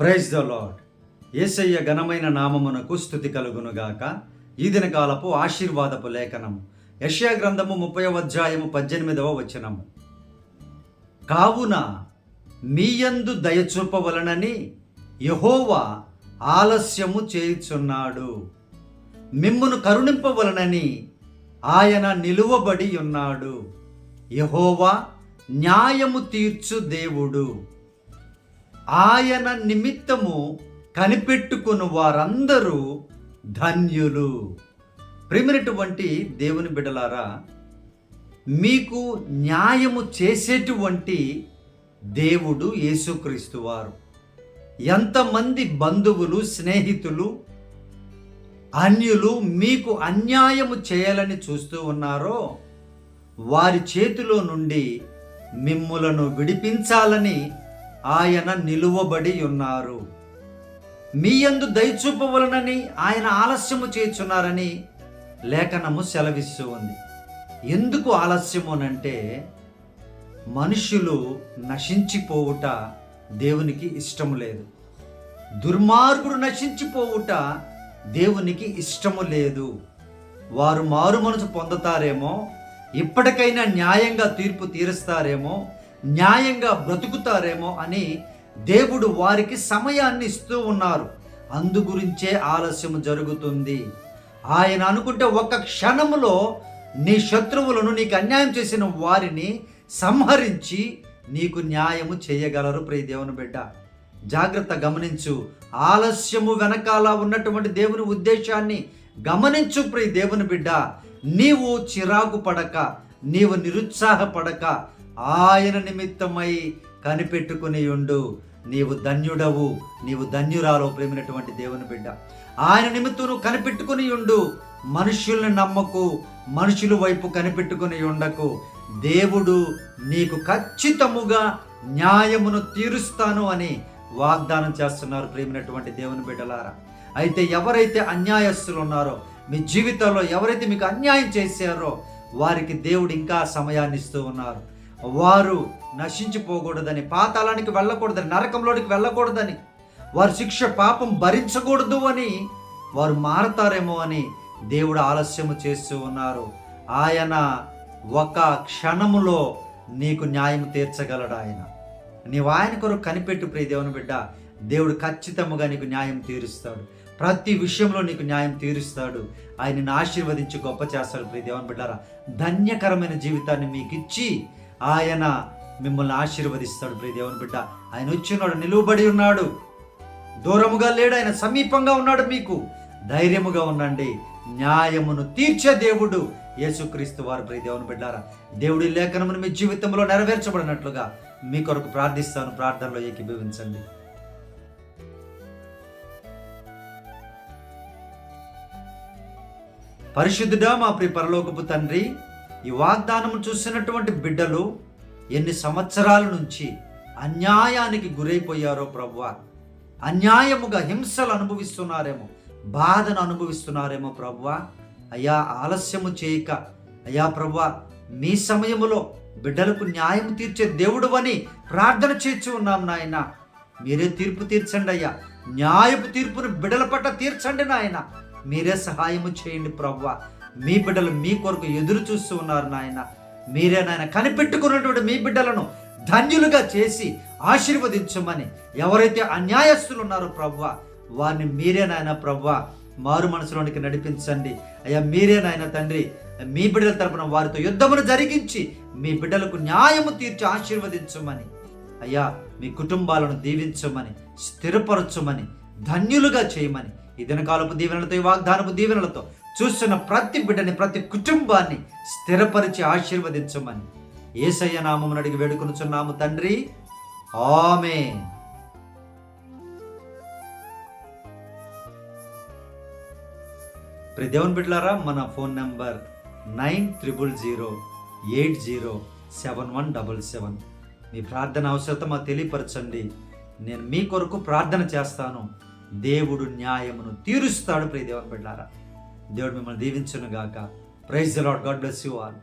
Praise the lord యేసయ్య ఘనమైన నామమునకు స్థుతి కలుగునుగాక. ఈ దినకాలపు ఆశీర్వాదపు లేఖనము. యష్యా గ్రంథము ముప్పై అధ్యాయము పద్దెనిమిదవ వచనము. కావున మీయందు దయచూపవలనని యహోవా ఆలస్యము చేయుచున్నాడు. మిమ్మును కరుణింపవలనని ఆయన నిలువబడి ఉన్నాడు. యహోవా న్యాయము తీర్చు దేవుడు. ఆయన నిమిత్తము కనిపెట్టుకుని వారందరూ ధన్యులు. ప్రేమినటువంటి దేవుని బిడలారా మీకు న్యాయము చేసేటువంటి దేవుడు యేసుక్రీస్తు వారు. ఎంతమంది బంధువులు స్నేహితులు అన్యులు మీకు అన్యాయము చేయాలని చూస్తూ ఉన్నారో వారి చేతిలో నుండి మిమ్ములను విడిపించాలని ఆయన నిలువబడి ఉన్నారు. మీ యందు దయచూపవలనని ఆయన ఆలస్యము చేయుచున్నారని లేఖనము సెలవిస్తూ ఉంది. ఎందుకు ఆలస్యమునంటే మనుషులు నశించిపోవుట దేవునికి ఇష్టము లేదు. దుర్మార్గుడు నశించిపోవుట దేవునికి ఇష్టము లేదు. వారు మారు మనసు పొందుతారేమో ఇప్పటికైనా న్యాయంగా తీర్పు తీరుస్తారేమో న్యాయంగా బ్రతుకుతారేమో అని దేవుడు వారికి సమయాన్ని ఇస్తూ ఉన్నారు. అందుగురించే ఆలస్యం జరుగుతుంది. ఆయన అనుకుంటే ఒక క్షణములో నీ శత్రువులను నీకు అన్యాయం చేసిన వారిని సంహరించి నీకు న్యాయము చేయగలరు. ప్రియ దేవుని బిడ్డ జాగ్రత్త గమనించు. ఆలస్యము వెనకాల ఉన్నటువంటి దేవుని ఉద్దేశాన్ని గమనించు ప్రియ దేవుని బిడ్డ. నీవు చిరాకు పడక నీవు నిరుత్సాహపడక ఆయన నిమిత్తమై కనిపెట్టుకుని ఉండు. నీవు ధన్యుడవు. నీవు ధన్యురాలో ప్రేమినటువంటి దేవుని బిడ్డ. ఆయన నిమిత్తం నువ్వు కనిపెట్టుకుని ఉండు. మనుషుల్ని నమ్మకు. మనుషుల వైపు కనిపెట్టుకుని ఉండకు. దేవుడు నీకు ఖచ్చితముగా న్యాయమును తీరుస్తాను అని వాగ్దానం చేస్తున్నారు ప్రేమినటువంటి దేవుని బిడ్డలారా. అయితే ఎవరైతే అన్యాయస్తులు ఉన్నారో మీ జీవితంలో ఎవరైతే మీకు అన్యాయం చేశారో వారికి దేవుడు ఇంకా సమయాన్ని ఇస్తూ ఉన్నారు. వారు నశించిపోకూడదని పాతాళానికి వెళ్ళకూడదని నరకంలోనికి వెళ్ళకూడదని వారి శిక్ష పాపం భరించకూడదు అని వారు మారతారేమో అని దేవుడు ఆలస్యము చేస్తూ ఉన్నారు. ఆయన ఒక క్షణములో నీకు న్యాయం తీర్చగలడు ఆయన. నీవు ఆయన కొరకు కనిపెట్టు ప్రియ దేవుని బిడ్డ. దేవుడు ఖచ్చితముగా నీకు న్యాయం తీరుస్తాడు. ప్రతి విషయంలో నీకు న్యాయం తీరుస్తాడు. ఆయనను ఆశీర్వదించి గొప్ప చేస్తాడు ప్రియ దేవుని బిడ్డారా. ధన్యకరమైన జీవితాన్ని మీకు ఇచ్చి ఆయన మిమ్మల్ని ఆశీర్వదిస్తాడు ప్రియ దేవుని బిడ్డ. ఆయన వచ్చినాడు నిలువబడి ఉన్నాడు. దూరముగా లేడు ఆయన సమీపంగా ఉన్నాడు మీకు. ధైర్యముగా ఉండండి. న్యాయమును తీర్చే దేవుడు యేసుక్రీస్తు వారు ప్రియ దేవుని బిడ్డారా. దేవుడి లేఖనమును మీ జీవితంలో నెరవేర్చబడినట్లుగా మీ కొరకు ప్రార్థిస్తాను ప్రార్థనలో ఏకీభవించండి. పరిశుద్ధుడా మా ప్రియ పరలోకపు తండ్రి ఈ వాగ్దానము చూసినటువంటి బిడ్డలు ఎన్ని సంవత్సరాల నుంచి అన్యాయానికి గురైపోయారో ప్రభు అన్యాయముగా హింసలు అనుభవిస్తున్నారేమో బాధను అనుభవిస్తున్నారేమో ప్రభు అయ్యా ఆలస్యము చేయక అయ్యా ప్రభు మీ సమయములో బిడ్డలకు న్యాయం తీర్చే దేవుడు అని ప్రార్థన చేర్చి ఉన్నాం నాయన. మీరే తీర్పు తీర్చండి అయ్యా. న్యాయపు తీర్పును బిడ్డల పట్ల తీర్చండి నాయన. మీరే సహాయము చేయండి ప్రవ్వ మీ బిడ్డలు మీ కొరకు ఎదురు చూస్తూ ఉన్నారు నాయన. మీరే నాయన కనిపెట్టుకున్నటువంటి మీ బిడ్డలను ధన్యులుగా చేసి ఆశీర్వదించమని ఎవరైతే అన్యాయస్తులు ఉన్నారో ప్రవ్వ వారిని మీరే నాయన ప్రవ్వ మారు మనసులోనికి నడిపించండి. అయ్యా మీరే నాయన తండ్రి మీ బిడ్డల తరపున వారితో యుద్ధమును జరిగించి మీ బిడ్డలకు న్యాయము తీర్చి ఆశీర్వదించమని అయ్యా మీ కుటుంబాలను దీవించమని స్థిరపరచమని ధన్యులుగా చేయమని ఈ దినకాలపు దీవెనలతో ఈ వాగ్దానపు దీవెనలతో చూస్తున్న ప్రతి బిడ్డని ప్రతి కుటుంబాన్ని స్థిరపరిచి ఆశీర్వదించమని ఏసయ్య నామమును అడిగి వేడుకొనుచున్నాము తండ్రి. ఆమె ప్రియ దేవుని బిడ్డలారా మన phone number nine triple zero eight zero seven one double seven. మీ ప్రార్థన అవసరత మాకు తెలియపరచండి. నేను మీ కొరకు ప్రార్థన చేస్తాను. దేవుడు న్యాయమును తీరుస్తాడు ప్రియ దేవుని బిడ్డారా దేవుడు మిమ్మల్ని దీవించును గాక praise lord God bless you all